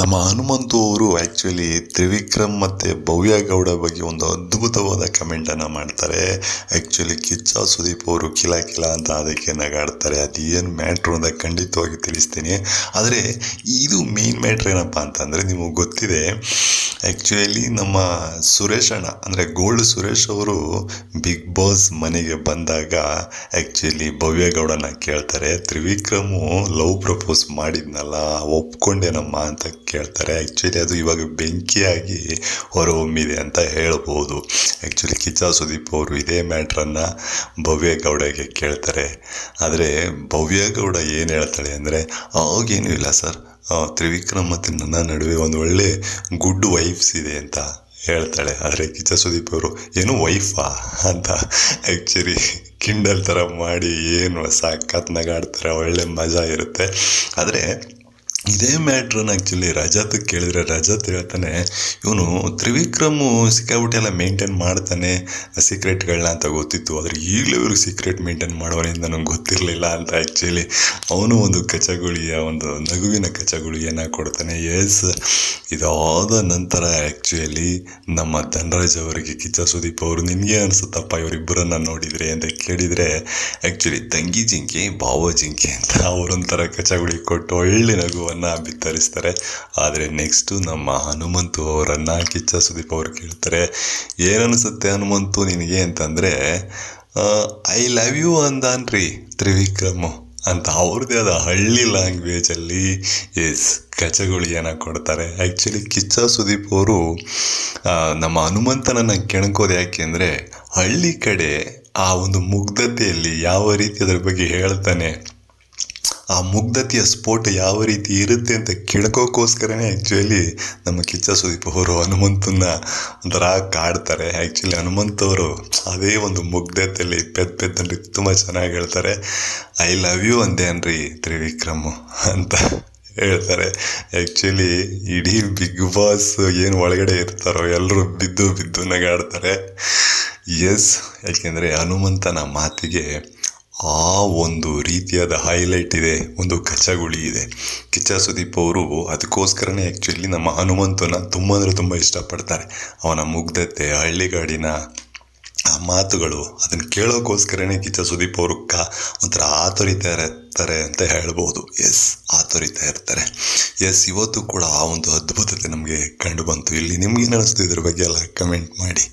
ನಮ್ಮ ಹನುಮಂತು ಅವರು ಆ್ಯಕ್ಚುಲಿ ತ್ರಿವಿಕ್ರಮ್ ಮತ್ತು ಭವ್ಯ ಗೌಡ ಬಗ್ಗೆ ಒಂದು ಅದ್ಭುತವಾದ ಕಮೆಂಟನ್ನು ಮಾಡ್ತಾರೆ. ಆ್ಯಕ್ಚುಲಿ ಕಿಚ್ಚ ಸುದೀಪ್ ಅವರು ಕಿಲ ಕಿಲ ಅಂತ ಅದಕ್ಕೆ ನಗಾಡ್ತಾರೆ. ಅದು ಏನು ಮ್ಯಾಟ್ರು ಅಂತ ಖಂಡಿತವಾಗಿ ತಿಳಿಸ್ತೀನಿ. ಆದರೆ ಇದು ಮೇನ್ ಮ್ಯಾಟ್ರ್ ಏನಪ್ಪ ಅಂತಂದರೆ ನಿಮಗೆ ಗೊತ್ತಿದೆ ಆ್ಯಕ್ಚುಲಿ ನಮ್ಮ ಸುರೇಶ್ ಅಣ್ಣ, ಅಂದರೆ ಗೋಲ್ಡ್ ಸುರೇಶ್ ಅವರು ಬಿಗ್ ಬಾಸ್ ಮನೆಗೆ ಬಂದಾಗ ಆ್ಯಕ್ಚುಲಿ ಭವ್ಯ ಗೌಡನ ಕೇಳ್ತಾರೆ. ತ್ರಿವಿಕ್ರಮು ಲವ್ ಪ್ರಪೋಸ್ ಮಾಡಿದ್ನಲ್ಲ, ಒಪ್ಕೊಂಡೇನಮ್ಮ ಅಂತ ಕೇಳ್ತಾರೆ. ಆ್ಯಕ್ಚುಲಿ ಅದು ಇವಾಗ ಬೆಂಕಿಯಾಗಿ ಹೊರಹೊಮ್ಮಿದೆ ಅಂತ ಹೇಳ್ಬೋದು. ಆ್ಯಕ್ಚುಲಿ ಕಿಚ್ಚ ಸುದೀಪ್ ಅವರು ಇದೇ ಮ್ಯಾಟ್ರನ್ನು ಭವ್ಯ ಗೌಡಗೆ ಕೇಳ್ತಾರೆ. ಆದರೆ ಭವ್ಯ ಗೌಡ ಏನು ಹೇಳ್ತಾಳೆ ಅಂದರೆ ಅವಾಗೇನೂ ಇಲ್ಲ ಸರ್ ತ್ರಿವಿಕ್ರಮ್ ಮತ್ತು ನನ್ನ ನಡುವೆ ಒಂದು ಒಳ್ಳೆ ಗುಡ್ ವೈಫ್ಸ್ ಇದೆ ಅಂತ ಹೇಳ್ತಾಳೆ. ಆದರೆ ಕಿಚ್ಚ ಸುದೀಪ್ ಅವರು, ಏನು ವೈಫಾ ಅಂತ ಆ್ಯಕ್ಚುಲಿ ಕಿಂಡಲ್ ಥರ ಮಾಡಿ ಏನು ಸಾಕತ್ ನಗಾಡ್ತಾರೆ ಒಳ್ಳೆ ಮಜಾ ಇರುತ್ತೆ. ಆದರೆ ಇದೇ ಮ್ಯಾಟ್ರನ್ನ ಆ್ಯಕ್ಚುಲಿ ರಜತ್ ಕೇಳಿದ್ರೆ, ರಜತ್ ಹೇಳ್ತಾನೆ, ಇವನು ತ್ರಿವಿಕ್ರಮು ಸಿಕ್ಕಾಬಿಟ್ಟೆ ಎಲ್ಲ ಮೇಂಟೈನ್ ಮಾಡ್ತಾನೆ ಸೀಕ್ರೆಟ್ಗಳನ್ನ ಅಂತ ಗೊತ್ತಿತ್ತು. ಆದರೆ ಈಗಲೂ ಇವ್ರಿಗೆ ಸೀಕ್ರೆಟ್ ಮೇಂಟೈನ್ ಮಾಡೋರಿಂದ ನನಗೆ ಗೊತ್ತಿರಲಿಲ್ಲ ಅಂತ ಆ್ಯಕ್ಚುಲಿ ಅವನು ಒಂದು ಕಚಗುಳಿಯ, ಒಂದು ನಗುವಿನ ಕಚಗುಳಿಯನ್ನು ಕೊಡ್ತಾನೆ. ಎಸ್ ಇದಾದ ನಂತರ ಆ್ಯಕ್ಚುಲಿ ನಮ್ಮ ಧನರಾಜ್ ಅವರಿಗೆ ಕಿಚ್ಚ ಸುದೀಪ್ ಅವರು, ನಿನಗೆ ಅನಿಸುತ್ತಪ್ಪ ಇವರಿಬ್ಬರನ್ನು ನೋಡಿದರೆ? ಅಂತ ಕೇಳಿದರೆ ಆ್ಯಕ್ಚುಲಿ ತಂಗಿ ಜಿಂಕೆ ಭಾವ ಜಿಂಕೆ ಅಂತ ಅವರೊಂಥರ ಕಚಗುಳಿ ಕೊಟ್ಟು ಒಳ್ಳೆ ನಗುವನ್ನು ಬಿತ್ತರಿಸ್ತಾರೆ. ಆದರೆ ನೆಕ್ಸ್ಟು ನಮ್ಮ ಹನುಮಂತು ಅವರನ್ನು ಕಿಚ್ಚ ಸುದೀಪ್ ಅವರು ಕೇಳ್ತಾರೆ. ಏನನ್ನಿಸುತ್ತೆ ಹನುಮಂತು ನಿನಗೆ ಅಂತಂದರೆ ಐ ಲವ್ ಯು ಅಂದಾನ್ರಿ ತ್ರಿವಿಕ್ರಮು ಅಂತ. ಅವ್ರದ್ದೇ ಆದ ಹಳ್ಳಿ ಲ್ಯಾಂಗ್ವೇಜಲ್ಲಿ ಎಸ್ ಕಚಗುಳಿಯನ್ನು ಕೊಡ್ತಾರೆ. ಆ್ಯಕ್ಚುಲಿ ಕಿಚ್ಚ ಸುದೀಪ್ ಅವರು ನಮ್ಮ ಹನುಮಂತನನ್ನು ಕೆಣಕೋದು ಯಾಕೆ ಅಂದರೆ, ಹಳ್ಳಿ ಕಡೆ ಆ ಒಂದು ಮುಗ್ಧತೆಯಲ್ಲಿ ಯಾವ ರೀತಿ ಅದರ ಬಗ್ಗೆ ಹೇಳ್ತಾನೆ ಆ ಮುಗ್ಧತೆಯ ಸ್ಫೋಟ ಯಾವ ರೀತಿ ಇರುತ್ತೆ ಅಂತ ಕೇಳ್ಕೋಕ್ಕೋಸ್ಕರನೇ ಆ್ಯಕ್ಚುಲಿ ನಮ್ಮ ಕಿಚ್ಚ ಸುದೀಪ್ ಅವರು ಹನುಮಂತನ ಒಂಥರ ಕಾಡ್ತಾರೆ. ಆ್ಯಕ್ಚುಲಿ ಹನುಮಂತವರು ಅದೇ ಒಂದು ಮುಗ್ಧತೆಯಲ್ಲಿ ಪೆದ್ ಪೆದ್ದಲ್ಲಿ ತುಂಬ ಚೆನ್ನಾಗಿ ಹೇಳ್ತಾರೆ. ಐ ಲವ್ ಯು ಅಂದೆ ಅನ್ರಿ ತ್ರಿವಿಕ್ರಮ್ ಅಂತ ಹೇಳ್ತಾರೆ. ಆ್ಯಕ್ಚುಲಿ ಇಡೀ ಬಿಗ್ ಬಾಸ್ ಏನು ಒಳಗಡೆ ಇರ್ತಾರೋ ಎಲ್ಲರೂ ಬಿದ್ದು ಬಿದ್ದು ನಗಾಡ್ತಾರೆ. ಎಸ್ ಯಾಕೆಂದರೆ ಹನುಮಂತನ ಮಾತಿಗೆ ಆ ಒಂದು ರೀತಿಯಾದ ಹೈಲೈಟ್ ಇದೆ, ಒಂದು ಕಚಗುಳಿ ಇದೆ. ಕಿಚ್ಚ ಸುದೀಪ್ ಅವರು ಅದಕ್ಕೋಸ್ಕರನೇ ಆ್ಯಕ್ಚುಲಿ ನಮ್ಮ ಹನುಮಂತನ ತುಂಬ ಅಂದರೆ ತುಂಬ ಇಷ್ಟಪಡ್ತಾರೆ. ಅವನ ಮುಗ್ಧತೆ, ಹಳ್ಳಿಗಾಡಿನ ಆ ಮಾತುಗಳು, ಅದನ್ನು ಕೇಳೋಕ್ಕೋಸ್ಕರನೇ ಕಿಚ್ಚ ಸುದೀಪ್ ಅವರು ಕ ಒಂಥರ ಆತೊರಿತಾ ಇರ್ತಾರೆ ಅಂತ ಹೇಳ್ಬೋದು. ಎಸ್ ಆತೊರಿತಾ ಇರ್ತಾರೆ. ಎಸ್ ಇವತ್ತು ಕೂಡ ಆ ಒಂದು ಅದ್ಭುತತೆ ನಮಗೆ ಕಂಡು ಬಂತು. ಇಲ್ಲಿ ನಿಮ್ಗೇನು ಅನಿಸ್ತು ಇದ್ರ ಬಗ್ಗೆ ಎಲ್ಲ ಕಮೆಂಟ್ ಮಾಡಿ.